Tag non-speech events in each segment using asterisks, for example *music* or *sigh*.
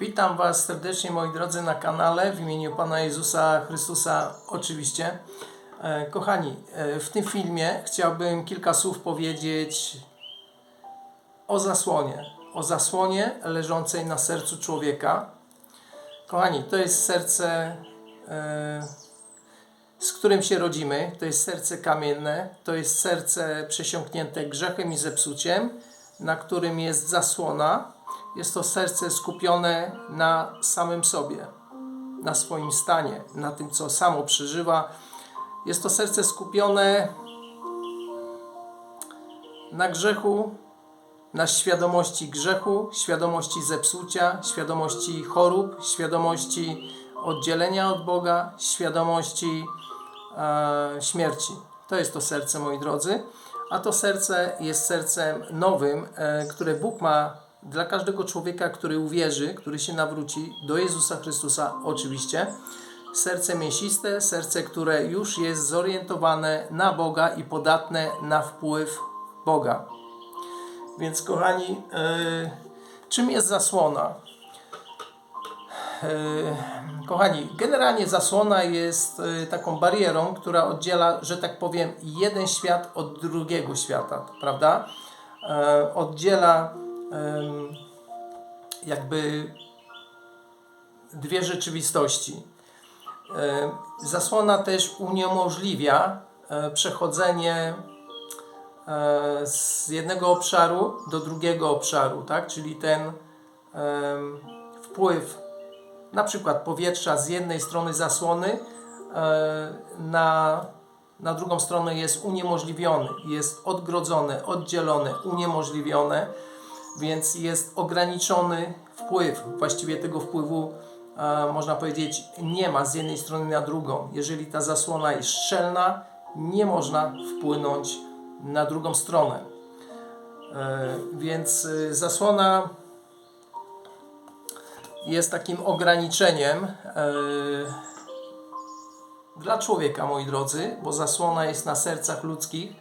Witam Was serdecznie, moi drodzy, na kanale w imieniu Pana Jezusa Chrystusa, oczywiście. E, Kochani, e, w tym filmie chciałbym kilka słów powiedzieć o zasłonie. O zasłonie leżącej na sercu człowieka. Kochani, to jest serce, e, z którym się rodzimy. To jest serce kamienne. To jest serce przesiąknięte grzechem i zepsuciem, na którym jest zasłona. Jest to serce skupione na samym sobie, na swoim stanie, na tym, co samo przeżywa. Jest to serce skupione na grzechu, na świadomości grzechu, świadomości zepsucia, świadomości chorób, świadomości oddzielenia od Boga, świadomości e, śmierci. To jest to serce, moi drodzy. A to serce jest sercem nowym, e, które Bóg ma dla każdego człowieka, który uwierzy, który się nawróci do Jezusa Chrystusa, oczywiście. Serce mięsiste, serce, które już jest zorientowane na Boga i podatne na wpływ Boga. Więc, kochani, yy, czym jest zasłona? Yy, kochani, generalnie zasłona jest yy, taką barierą, która oddziela, że tak powiem, jeden świat od drugiego świata, prawda? Oddziela jakby dwie rzeczywistości. Zasłona też uniemożliwia e, przechodzenie e, z jednego obszaru do drugiego obszaru, tak? Czyli ten wpływ na przykład powietrza z jednej strony zasłony e, na, na drugą stronę jest uniemożliwiony, jest odgrodzone, oddzielone, uniemożliwione, więc jest ograniczony wpływ. Właściwie tego wpływu e, można powiedzieć nie ma z jednej strony na drugą. Jeżeli ta zasłona jest szczelna, nie można wpłynąć na drugą stronę. E, więc e, zasłona jest takim ograniczeniem e, dla człowieka, moi drodzy, bo zasłona jest na sercach ludzkich.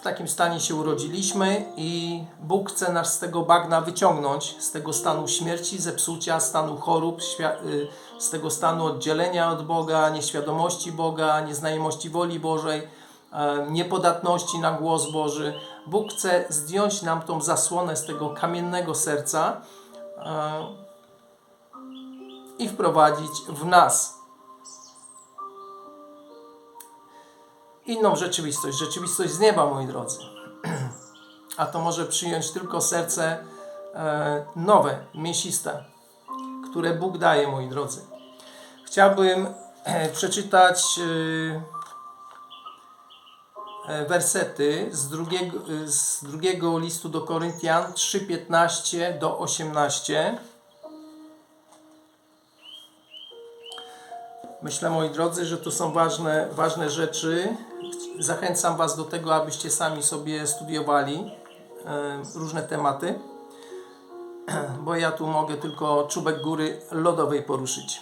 W takim stanie się urodziliśmy i Bóg chce nas z tego bagna wyciągnąć, z tego stanu śmierci, zepsucia, stanu chorób, y, z tego stanu oddzielenia od Boga, nieświadomości Boga, nieznajomości woli Bożej, e, niepodatności na głos Boży. Bóg chce zdjąć nam tą zasłonę z tego kamiennego serca e, i wprowadzić w nas inną rzeczywistość, rzeczywistość z nieba, moi drodzy. *clears throat* A to może przyjąć tylko serce e, nowe, mięsiste, które Bóg daje, moi drodzy. Chciałbym e, przeczytać e, wersety z drugiego, z drugiego listu do Koryntian 3:15 do 18. Myślę, moi drodzy, że to są ważne, ważne rzeczy. Zachęcam Was do tego, abyście sami sobie studiowali e, różne tematy, *clears throat* bo ja tu mogę tylko czubek góry lodowej poruszyć.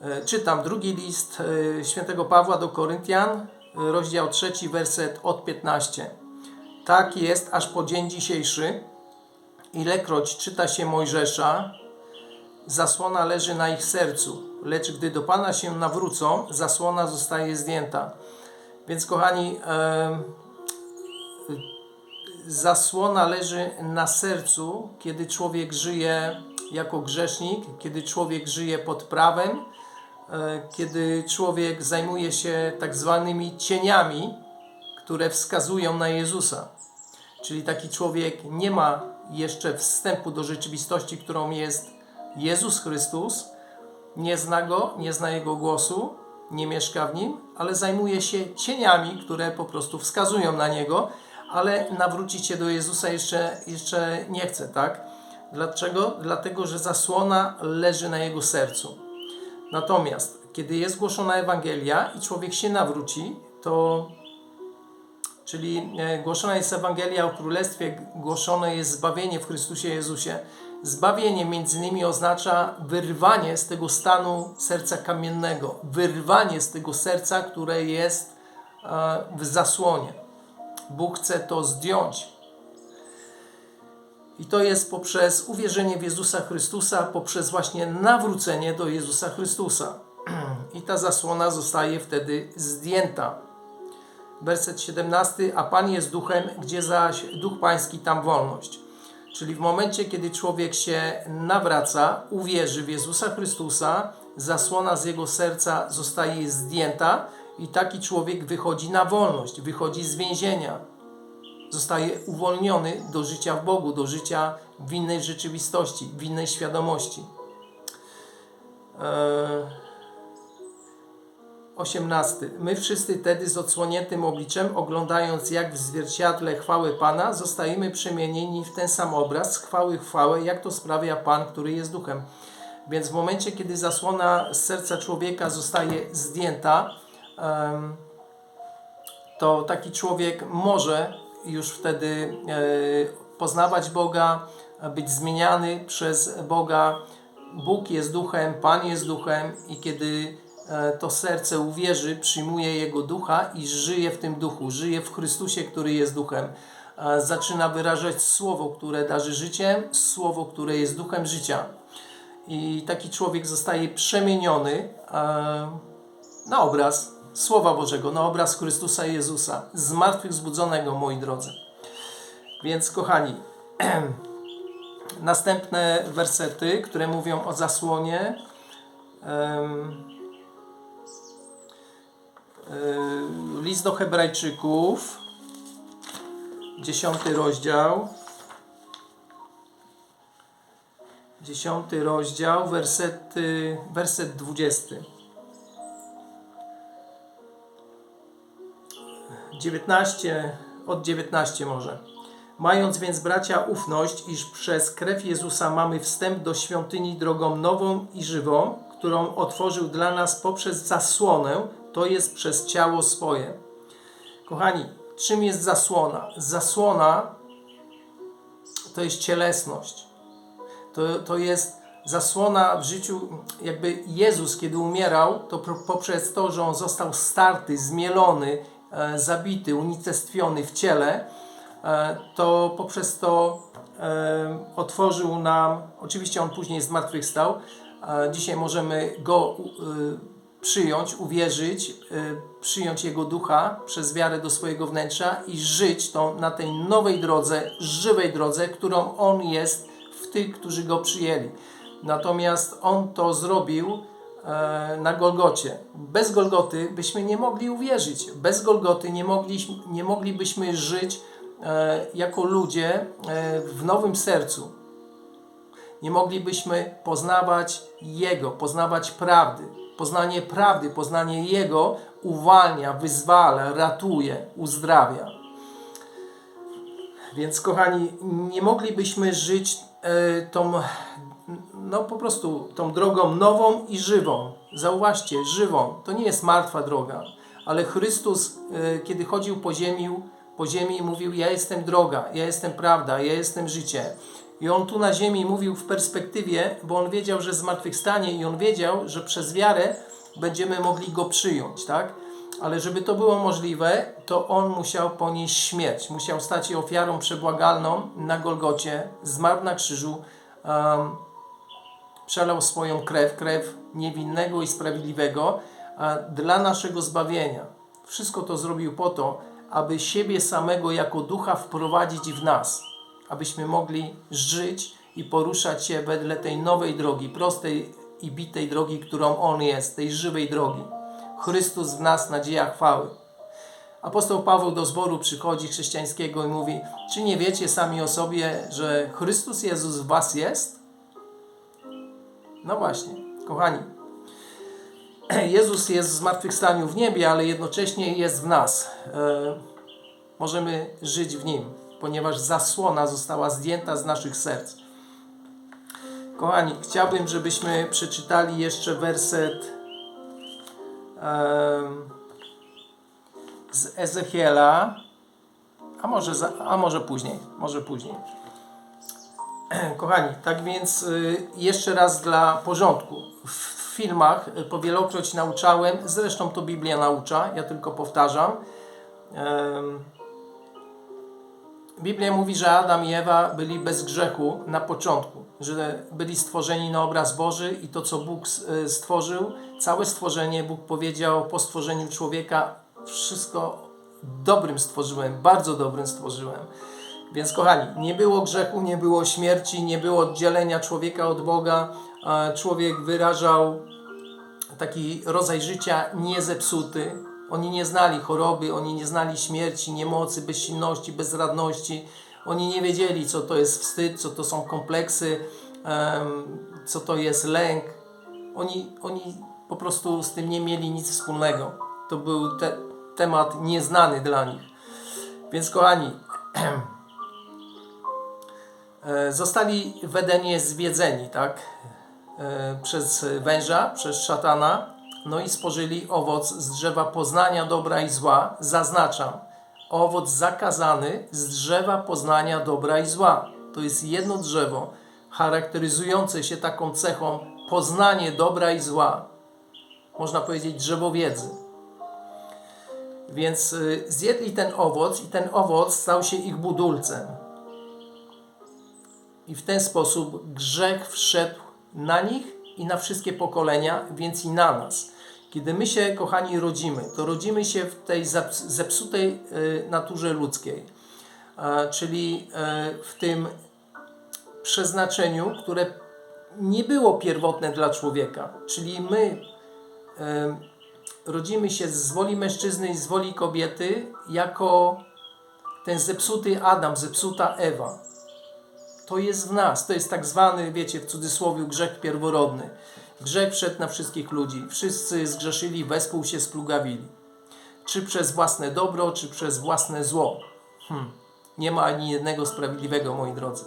E, Czytam drugi list e, świętego Pawła do Koryntian, rozdział trzeci, werset od 15. Tak jest aż po dzień dzisiejszy, ilekroć czyta się Mojżesza, zasłona leży na ich sercu, lecz gdy do Pana się nawrócą, zasłona zostaje zdjęta. Więc kochani, zasłona leży na sercu, kiedy człowiek żyje jako grzesznik, kiedy człowiek żyje pod prawem, e, kiedy człowiek zajmuje się tak zwanymi cieniami, które wskazują na Jezusa. Czyli taki człowiek nie ma jeszcze wstępu do rzeczywistości, którą jest Jezus Chrystus, nie zna go, nie zna jego głosu, nie mieszka w nim, ale zajmuje się cieniami, które po prostu wskazują na niego, ale nawrócić się do Jezusa jeszcze, jeszcze nie chce, tak? Dlaczego? Dlatego, że zasłona leży na jego sercu. Natomiast, kiedy jest głoszona Ewangelia i człowiek się nawróci, to czyli e, głoszona jest Ewangelia o Królestwie, głoszone jest zbawienie w Chrystusie Jezusie. Zbawienie między innymi oznacza wyrwanie z tego stanu serca kamiennego, wyrwanie z tego serca, które jest e, w zasłonie. Bóg chce to zdjąć. I to jest poprzez uwierzenie w Jezusa Chrystusa, poprzez właśnie nawrócenie do Jezusa Chrystusa. *clears throat* I ta zasłona zostaje wtedy zdjęta. Werset 17. A Pan jest duchem, gdzie zaś duch pański, tam wolność. Czyli w momencie, kiedy człowiek się nawraca, uwierzy w Jezusa Chrystusa, zasłona z jego serca zostaje zdjęta i taki człowiek wychodzi na wolność, wychodzi z więzienia. Zostaje uwolniony do życia w Bogu, do życia w innej rzeczywistości, w innej świadomości. Eee, 18. My wszyscy tedy z odsłoniętym obliczem, oglądając jak w zwierciadle chwały Pana, zostajemy przemienieni w ten sam obraz, z chwały chwałę, jak to sprawia Pan, który jest duchem. Więc w momencie, kiedy zasłona z serca człowieka zostaje zdjęta, to taki człowiek może już wtedy e, poznawać Boga, być zmieniany przez Boga. Bóg jest duchem, Pan jest duchem i kiedy to serce uwierzy, przyjmuje Jego ducha i żyje w tym duchu, żyje w Chrystusie, który jest duchem. E, Zaczyna wyrażać słowo, które darzy życiem, słowo, które jest duchem życia. I taki człowiek zostaje przemieniony e, na obraz Słowa Bożego, na obraz Chrystusa Jezusa, zmartwychwzbudzonego, moi drodzy. Więc, kochani, *clears throat* następne wersety, które mówią o zasłonie. List do Hebrajczyków, dziesiąty rozdział. Dziesiąty rozdział, wersety, werset dwudziesty. 19, od 19 może. Mając więc bracia ufność, iż przez krew Jezusa mamy wstęp do świątyni drogą nową i żywą, którą otworzył dla nas poprzez zasłonę, to jest przez ciało swoje. Kochani, czym jest zasłona? Zasłona to jest cielesność. To, to jest zasłona w życiu, jakby Jezus, kiedy umierał, to poprzez to, że On został starty, zmielony, e, zabity, unicestwiony w ciele, e, to poprzez to e, otworzył nam, oczywiście On później zmartwychwstał, e, dzisiaj możemy Go y, przyjąć, uwierzyć, y, przyjąć Jego ducha przez wiarę do swojego wnętrza i żyć tą, na tej nowej drodze, żywej drodze, którą On jest w tych, którzy Go przyjęli. Natomiast On to zrobił e, na Golgocie. Bez Golgoty byśmy nie mogli uwierzyć. Bez Golgoty nie, mogliśmy, nie moglibyśmy żyć e, jako ludzie e, w nowym sercu. Nie moglibyśmy poznawać Jego, poznawać prawdy. Poznanie prawdy, poznanie Jego uwalnia, wyzwala, ratuje, uzdrawia. Więc kochani, nie moglibyśmy żyć e, tą, no po prostu tą drogą nową i żywą. Zauważcie, żywą. To nie jest martwa droga, ale Chrystus, e, kiedy chodził po ziemi, po ziemi mówił: Ja jestem droga, ja jestem prawda, ja jestem życie. I on tu na ziemi mówił w perspektywie, bo on wiedział, że zmartwychwstanie i on wiedział, że przez wiarę będziemy mogli go przyjąć, tak? Ale żeby to było możliwe, to on musiał ponieść śmierć, musiał stać się ofiarą przebłagalną na Golgocie, zmarł na krzyżu, um, przelał swoją krew, krew niewinnego i sprawiedliwego dla naszego zbawienia. Wszystko to zrobił po to, aby siebie samego jako ducha wprowadzić w nas, abyśmy mogli żyć i poruszać się wedle tej nowej drogi, prostej i bitej drogi, którą On jest, tej żywej drogi. Chrystus w nas, nadzieja chwały. Apostoł Paweł do zboru przychodzi chrześcijańskiego i mówi: Czy nie wiecie sami o sobie, że Chrystus Jezus w Was jest? No właśnie, kochani. *clears throat* Jezus jest w zmartwychwstaniu w niebie, ale jednocześnie jest w nas. E, możemy żyć w Nim, ponieważ zasłona została zdjęta z naszych serc. Kochani, chciałbym, żebyśmy przeczytali jeszcze werset z Ezechiela, a może, za, a może później, może później. *clears throat* Kochani, tak więc y, jeszcze raz dla porządku. W w filmach y, powielokroć nauczałem, zresztą to Biblia naucza, ja tylko powtarzam. Biblia mówi, że Adam i Ewa byli bez grzechu na początku, że byli stworzeni na obraz Boży i to, co Bóg e, stworzył, całe stworzenie, Bóg powiedział po stworzeniu człowieka, wszystko dobrym stworzyłem, bardzo dobrym stworzyłem. Więc kochani, nie było grzechu, nie było śmierci, nie było oddzielenia człowieka od Boga. Człowiek wyrażał taki rodzaj życia niezepsuty. Oni nie znali choroby, oni nie znali śmierci, niemocy, bezsilności, bezradności. Oni nie wiedzieli, co to jest wstyd, co to są kompleksy, co to jest lęk. Oni, oni po prostu z tym nie mieli nic wspólnego. To był te, temat nieznany dla nich. Więc kochani, *clears throat* e, zostali w Edenie zwiedzeni, tak? E, przez węża, przez szatana, no i spożyli owoc z drzewa poznania dobra i zła. Zaznaczam, owoc zakazany z drzewa poznania dobra i zła. To jest jedno drzewo charakteryzujące się taką cechą poznanie dobra i zła. Można powiedzieć drzewo wiedzy. Więc y, zjedli ten owoc i ten owoc stał się ich budulcem. I w ten sposób grzech wszedł na nich i na wszystkie pokolenia, więc i na nas. Kiedy my się, kochani, rodzimy, to rodzimy się w tej zepsutej y, naturze ludzkiej, czyli e, w tym przeznaczeniu, które nie było pierwotne dla człowieka. Czyli my e, rodzimy się z woli mężczyzny i z woli kobiety jako ten zepsuty Adam, zepsuta Ewa. To jest w nas. To jest tak zwany, wiecie, w cudzysłowie grzech pierworodny. Grzech wszedł na wszystkich ludzi. Wszyscy zgrzeszyli, wespół się splugawili. Czy przez własne dobro, czy przez własne zło. Hmm. Nie ma ani jednego sprawiedliwego, moi drodzy.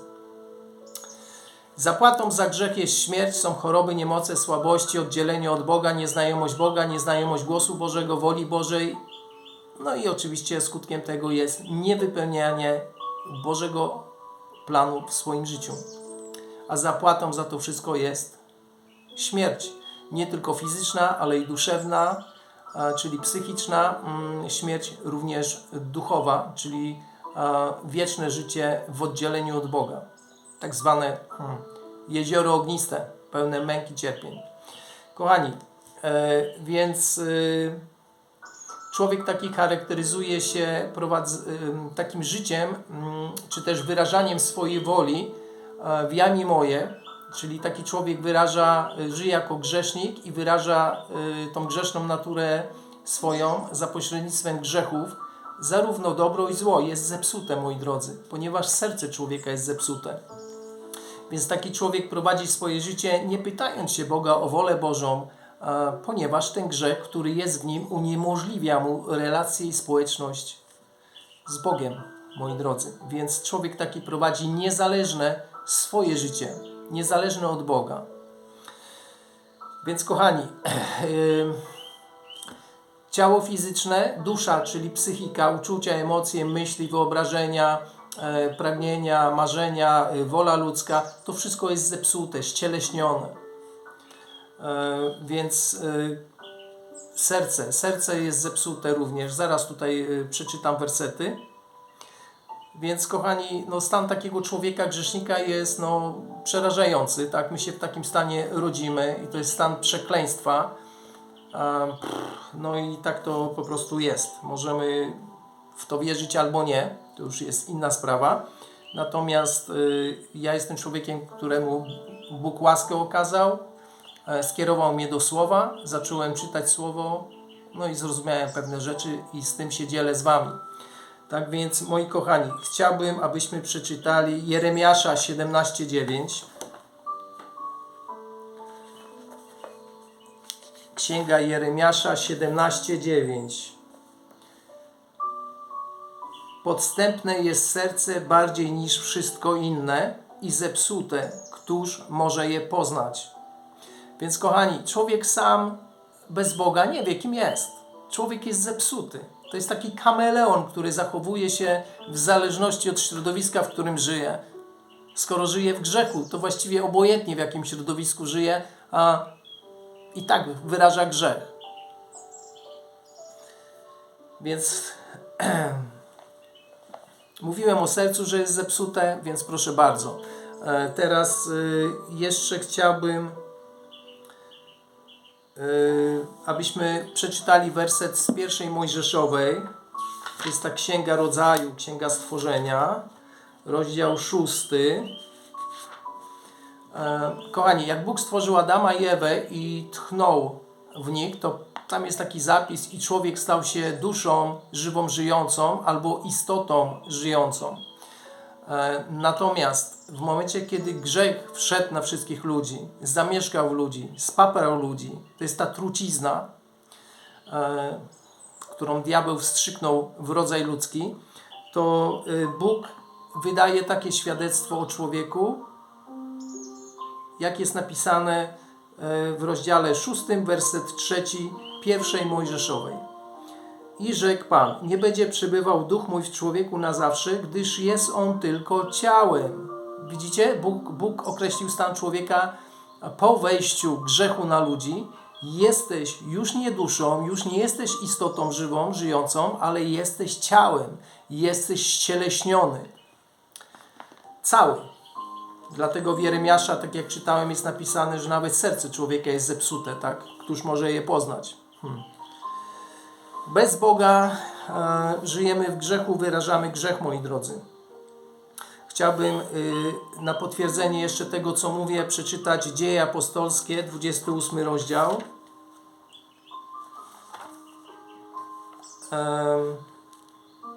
Zapłatą za grzech jest śmierć, są choroby, niemoce, słabości, oddzielenie od Boga, nieznajomość Boga, nieznajomość głosu Bożego, woli Bożej. No i oczywiście skutkiem tego jest niewypełnianie Bożego planu w swoim życiu. A zapłatą za to wszystko jest śmierć. Nie tylko fizyczna, ale i duszewna, a, czyli psychiczna, mm, śmierć również duchowa, czyli a, wieczne życie w oddzieleniu od Boga. Tak zwane hmm, jezioro ogniste, pełne męki cierpień. Kochani, e, więc y, człowiek taki charakteryzuje się takim życiem, ym, czy też wyrażaniem swojej woli e, w ja mi moje, czyli taki człowiek wyraża, y, żyje jako grzesznik i wyraża y, tą grzeszną naturę swoją za pośrednictwem grzechów, zarówno dobro i zło jest zepsute, moi drodzy, ponieważ serce człowieka jest zepsute. Więc taki człowiek prowadzi swoje życie nie pytając się Boga o wolę Bożą, e, ponieważ ten grzech, który jest w nim, uniemożliwia mu relację i społeczność z Bogiem, moi drodzy. Więc człowiek taki prowadzi niezależne swoje życie, niezależne od Boga. Więc kochani, *clears throat* ciało fizyczne, dusza, czyli psychika, uczucia, emocje, myśli, wyobrażenia, e, pragnienia, marzenia, wola ludzka, to wszystko jest zepsute, ścieleśnione. E, Więc e, serce, serce jest zepsute również. Zaraz tutaj e, przeczytam wersety. Więc kochani, no stan takiego człowieka, grzesznika jest no, przerażający. Tak? My się w takim stanie rodzimy i to jest stan przekleństwa. No i tak to po prostu jest. Możemy w to wierzyć albo nie, to już jest inna sprawa. Natomiast ja jestem człowiekiem, któremu Bóg łaskę okazał, skierował mnie do słowa, zacząłem czytać słowo, no i zrozumiałem pewne rzeczy i z tym się dzielę z Wami. Tak więc, moi kochani, chciałbym, abyśmy przeczytali Jeremiasza 17:9. Księga Jeremiasza 17:9. Podstępne jest serce bardziej niż wszystko inne i zepsute, któż może je poznać. Więc kochani, człowiek sam bez Boga nie wie, kim jest. Człowiek jest zepsuty. To jest taki kameleon, który zachowuje się w zależności od środowiska, w którym żyje. Skoro żyje w grzechu, to właściwie obojętnie w jakim środowisku żyje, a i tak wyraża grzech. Więc *clears throat* Mówiłem o sercu, że jest zepsute, więc proszę bardzo. E, Teraz y, jeszcze chciałbym, abyśmy przeczytali werset z pierwszej Mojżeszowej. To jest ta Księga Rodzaju, Księga Stworzenia, rozdział szósty. E, Kochani, jak Bóg stworzył Adama i Ewę i tchnął w nich, to tam jest taki zapis i człowiek stał się duszą żywą żyjącą albo istotą żyjącą. E, Natomiast w momencie, kiedy grzech wszedł na wszystkich ludzi, zamieszkał w ludzi, spaprał ludzi, to jest ta trucizna, e, którą diabeł wstrzyknął w rodzaj ludzki, to y, Bóg wydaje takie świadectwo o człowieku, jak jest napisane e, w rozdziale 6, werset 3 pierwszej Mojżeszowej. I rzekł Pan, nie będzie przybywał duch mój w człowieku na zawsze, gdyż jest on tylko ciałem. Widzicie? Bóg, Bóg określił stan człowieka po wejściu grzechu na ludzi. Jesteś już nie duszą, już nie jesteś istotą żywą, żyjącą, ale jesteś ciałem. Jesteś ścieleśniony. Cały. Dlatego w Jeremiasza, tak jak czytałem, jest napisane, że nawet serce człowieka jest zepsute, tak? Któż może je poznać? Hmm. Bez Boga e, żyjemy w grzechu, wyrażamy grzech, moi drodzy. Chciałbym y, na potwierdzenie jeszcze tego, co mówię, przeczytać Dzieje Apostolskie, 28 rozdział.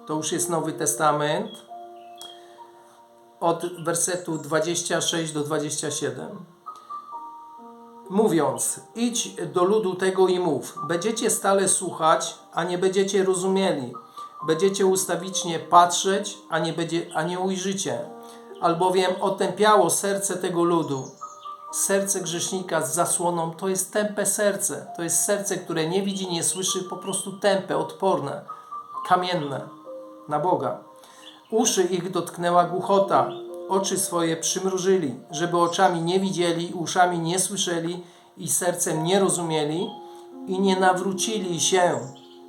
To już jest Nowy Testament od wersetu 26 do 27. Mówiąc, idź do ludu tego i mów, będziecie stale słuchać, a nie będziecie rozumieli. Będziecie ustawicznie patrzeć, a nie, będzie, a nie ujrzycie. Albowiem otępiało serce tego ludu. Serce grzesznika z zasłoną to jest tępe serce. To jest serce, które nie widzi, nie słyszy, po prostu tępe, odporne, kamienne na Boga. Uszy ich dotknęła głuchota, oczy swoje przymrużyli, żeby oczami nie widzieli, uszami nie słyszeli i sercem nie rozumieli i nie nawrócili się.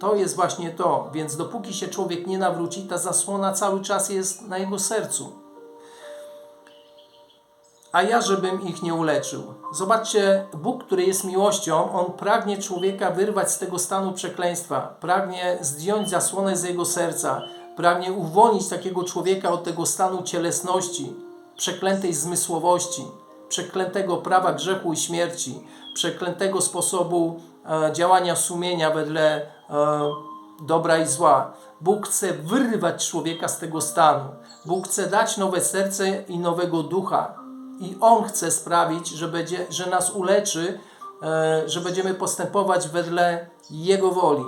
To jest właśnie to. Więc dopóki się człowiek nie nawróci, ta zasłona cały czas jest na jego sercu. A ja, żebym ich nie uleczył. Zobaczcie, Bóg, który jest miłością, On pragnie człowieka wyrwać z tego stanu przekleństwa. Pragnie zdjąć zasłonę z jego serca pragnie uwolnić takiego człowieka od tego stanu cielesności, przeklętej zmysłowości, przeklętego prawa grzechu i śmierci, przeklętego sposobu e, działania sumienia wedle dobra i zła. Bóg chce wyrwać człowieka z tego stanu. Bóg chce dać nowe serce i nowego ducha. I On chce sprawić, że, będzie, że nas uleczy, e, że będziemy postępować wedle Jego woli.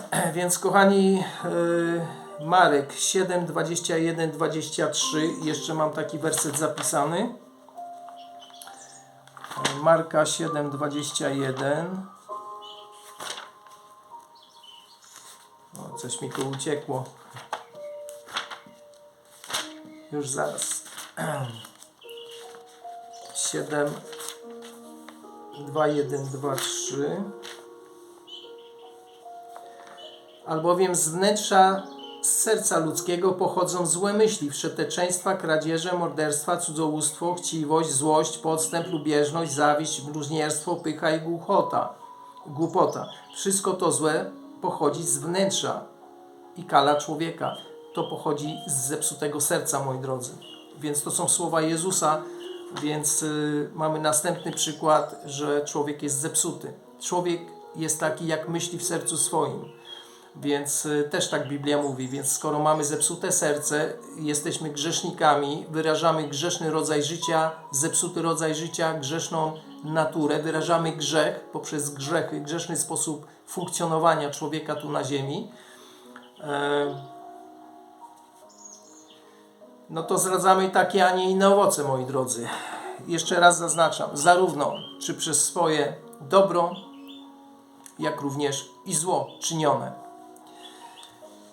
*clears throat* Więc kochani, yy, Marek 7, 21, 23, jeszcze mam taki werset zapisany. Marka 7, 21. coś mi tu uciekło. Już zaraz. 7, 2, 1, 2, 3 albowiem z wnętrza z serca ludzkiego pochodzą złe myśli, wszeteczeństwa, kradzieże, morderstwa, cudzołóstwo, chciwość, złość, podstęp, lubieżność, zawiść, bluźnierstwo, pycha i głuchota, głupota. Wszystko to złe pochodzi z wnętrza i kala człowieka. To pochodzi z zepsutego serca, moi drodzy. Więc to są słowa Jezusa, więc y, mamy następny przykład, że człowiek jest zepsuty. Człowiek jest taki, jak myśli w sercu swoim. Więc y, też tak Biblia mówi. Więc skoro mamy zepsute serce, jesteśmy grzesznikami, wyrażamy grzeszny rodzaj życia, zepsuty rodzaj życia, grzeszną naturę, wyrażamy grzech poprzez grzechy, grzeszny sposób funkcjonowania człowieka tu na ziemi. E, no to zradzamy takie, a nie inne owoce, moi drodzy. Jeszcze raz zaznaczam, zarówno czy przez swoje dobro, jak również i zło czynione.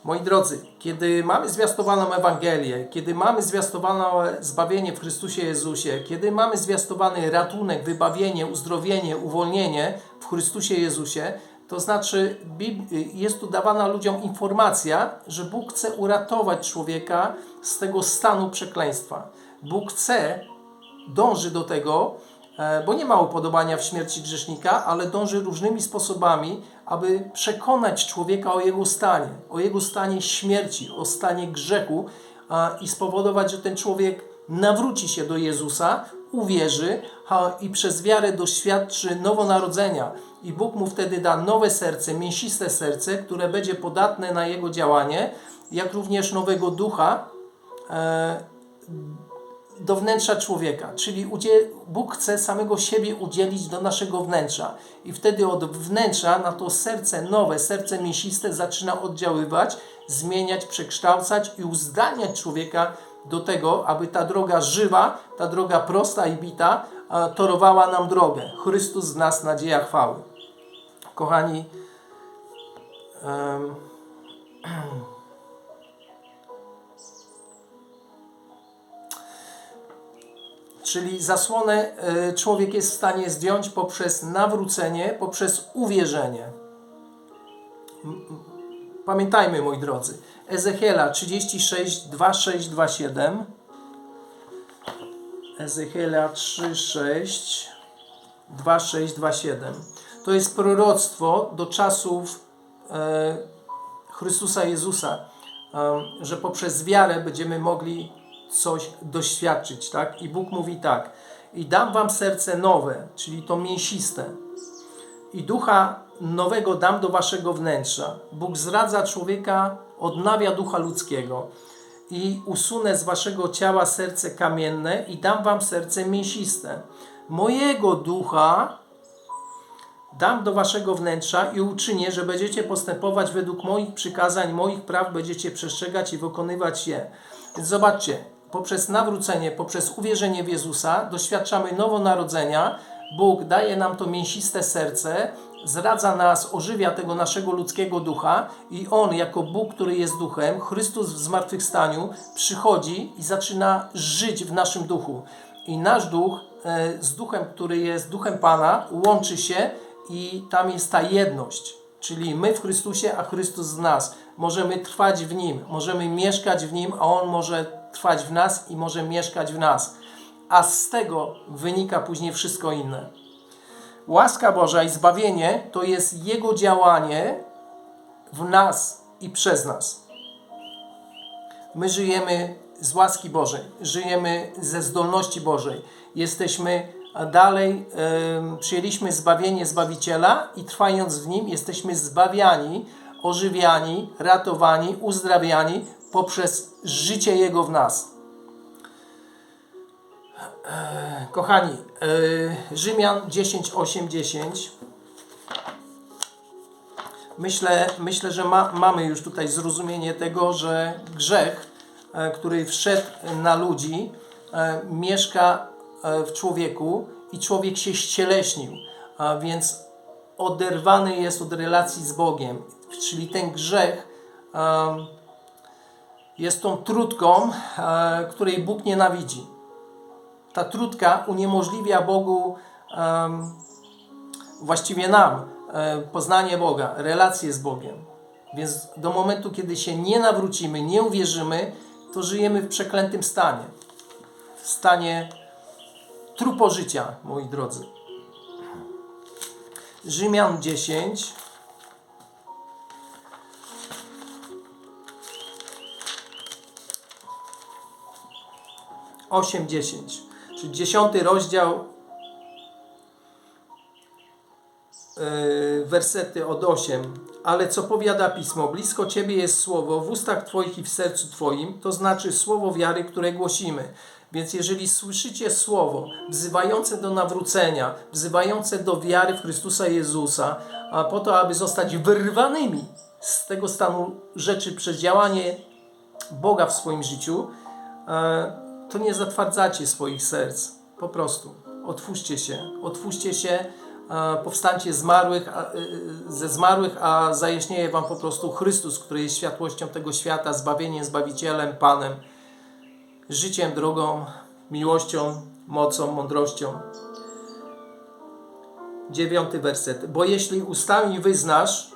Moi drodzy, kiedy mamy zwiastowaną Ewangelię, kiedy mamy zwiastowane zbawienie w Chrystusie Jezusie, kiedy mamy zwiastowany ratunek, wybawienie, uzdrowienie, uwolnienie w Chrystusie Jezusie, To znaczy, jest tu dawana ludziom informacja, że Bóg chce uratować człowieka z tego stanu przekleństwa. Bóg chce, dąży do tego, e, bo nie ma upodobania w śmierci grzesznika, ale dąży różnymi sposobami, aby przekonać człowieka o jego stanie, o jego stanie śmierci, o stanie grzechu i spowodować, że ten człowiek nawróci się do Jezusa, uwierzy i przez wiarę doświadczy nowonarodzenia. I Bóg mu wtedy da nowe serce, mięsiste serce, które będzie podatne na jego działanie, jak również nowego ducha. E, do wnętrza człowieka, czyli Bóg chce samego siebie udzielić do naszego wnętrza i wtedy od wnętrza na to serce nowe, serce mięsiste zaczyna oddziaływać, zmieniać, przekształcać i uzdalniać człowieka do tego, aby ta droga żywa, ta droga prosta i bita torowała nam drogę. Chrystus z nas nadzieja chwały. Kochani, em, *clears throat* Czyli zasłonę y, człowiek jest w stanie zdjąć poprzez nawrócenie, poprzez uwierzenie. Pamiętajmy, moi drodzy, Ezechiela 36, 26, 27. Ezechiela 36, 26, 27. To jest proroctwo do czasów e, Chrystusa Jezusa, e, że poprzez wiarę będziemy mogli coś doświadczyć, tak? I Bóg mówi tak: I dam wam serce nowe, czyli to mięsiste, i ducha nowego dam do waszego wnętrza. Bóg zradza człowieka, odnawia ducha ludzkiego. I usunę z waszego ciała serce kamienne i dam wam serce mięsiste. Mojego ducha dam do waszego wnętrza i uczynię, że będziecie postępować według moich przykazań, moich praw będziecie przestrzegać i wykonywać je. Więc zobaczcie, poprzez nawrócenie, poprzez uwierzenie w Jezusa doświadczamy nowonarodzenia. Bóg daje nam to mięsiste serce, zradza nas, ożywia tego naszego ludzkiego ducha i On, jako Bóg, który jest duchem, Chrystus w zmartwychwstaniu, przychodzi i zaczyna żyć w naszym duchu. I nasz duch e, z duchem, który jest duchem Pana, łączy się i tam jest ta jedność. Czyli my w Chrystusie, a Chrystus w nas. Możemy trwać w Nim, możemy mieszkać w Nim, a On może trwać w nas i może mieszkać w nas. A z tego wynika później wszystko inne. Łaska Boża i zbawienie to jest Jego działanie w nas i przez nas. My żyjemy z łaski Bożej, żyjemy ze zdolności Bożej. Jesteśmy dalej, em, przyjęliśmy zbawienie Zbawiciela i trwając w Nim jesteśmy zbawiani, ożywiani, ratowani, uzdrawiani poprzez życie Jego w nas. Kochani, e, Rzymian 10, 8, 10. Myślę, myślę że ma, mamy już tutaj zrozumienie tego, że grzech, e, który wszedł na ludzi, e, mieszka w człowieku i człowiek się ścieleśnił, więc oderwany jest od relacji z Bogiem. Czyli ten grzech jest tą trutką, e, której Bóg nienawidzi. Ta trutka uniemożliwia Bogu, właściwie nam, e, poznanie Boga, relacje z Bogiem. Więc do momentu, kiedy się nie nawrócimy, nie uwierzymy, to żyjemy w przeklętym stanie. W stanie trupożycia, moi drodzy. Rzymian 10. Osiem, dziesięć. Czyli dziesiąty rozdział, yy, wersety od 8. Ale co powiada Pismo? Blisko Ciebie jest słowo, w ustach Twoich i w sercu Twoim, to znaczy słowo wiary, które głosimy. Więc jeżeli słyszycie słowo wzywające do nawrócenia, wzywające do wiary w Chrystusa Jezusa, a po to, aby zostać wyrwanymi z tego stanu rzeczy przez działanie Boga w swoim życiu, e, to nie zatwardzacie swoich serc. Po prostu. Otwórzcie się. Otwórzcie się, powstańcie zmarłych, a, e, ze zmarłych, a zajaśnieje Wam po prostu Chrystus, który jest światłością tego świata, zbawieniem, Zbawicielem, Panem, życiem, drogą, miłością, mocą, mądrością. dziewiąty werset. Bo jeśli ustami wyznasz,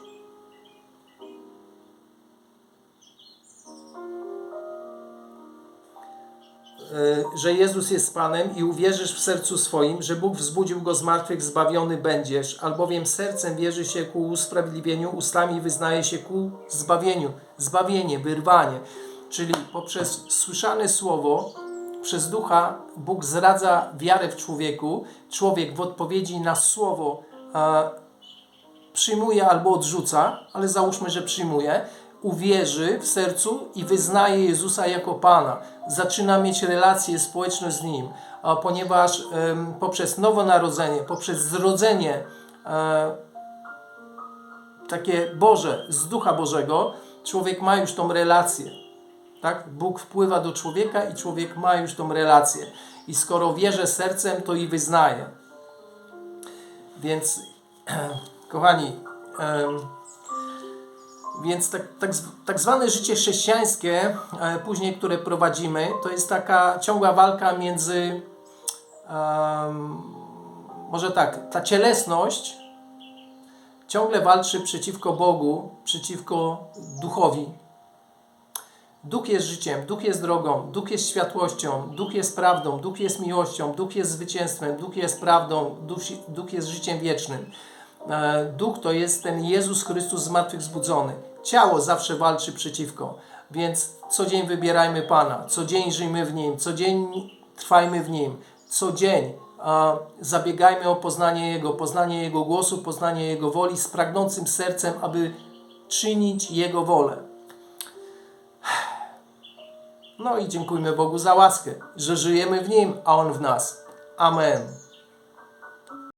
że Jezus jest Panem i uwierzysz w sercu swoim, że Bóg wzbudził go z martwych, zbawiony będziesz, albowiem sercem wierzy się ku usprawiedliwieniu, ustami wyznaje się ku zbawieniu. Zbawienie, wyrwanie. Czyli poprzez słyszane słowo, przez ducha Bóg zradza wiarę w człowieku. Człowiek w odpowiedzi na słowo e, przyjmuje albo odrzuca, ale załóżmy, że przyjmuje, uwierzy w sercu i wyznaje Jezusa jako Pana. Zaczyna mieć relację, społeczność z Nim, a ponieważ poprzez nowonarodzenie, poprzez zrodzenie e, takie Boże, z Ducha Bożego, człowiek ma już tą relację. Tak? Bóg wpływa do człowieka i człowiek ma już tą relację. I skoro wierzę sercem, to i wyznaje. Więc, *clears throat* kochani, więc tak, tak, tak zwane życie chrześcijańskie, e, później które prowadzimy, to jest taka ciągła walka między, może tak, ta cielesność ciągle walczy przeciwko Bogu, przeciwko duchowi. Duch jest życiem, duch jest drogą, duch jest światłością, duch jest prawdą, duch jest miłością, duch jest zwycięstwem, duch jest prawdą, duch, duch jest życiem wiecznym. E, Duch to jest ten Jezus Chrystus zmartwychwzbudzony. Ciało zawsze walczy przeciwko, więc co dzień wybierajmy Pana, co dzień żyjmy w Nim, co dzień trwajmy w Nim, co dzień a, zabiegajmy o poznanie Jego, poznanie Jego głosu, poznanie Jego woli z pragnącym sercem, aby czynić Jego wolę. No i dziękujmy Bogu za łaskę, że żyjemy w Nim, a On w nas. Amen.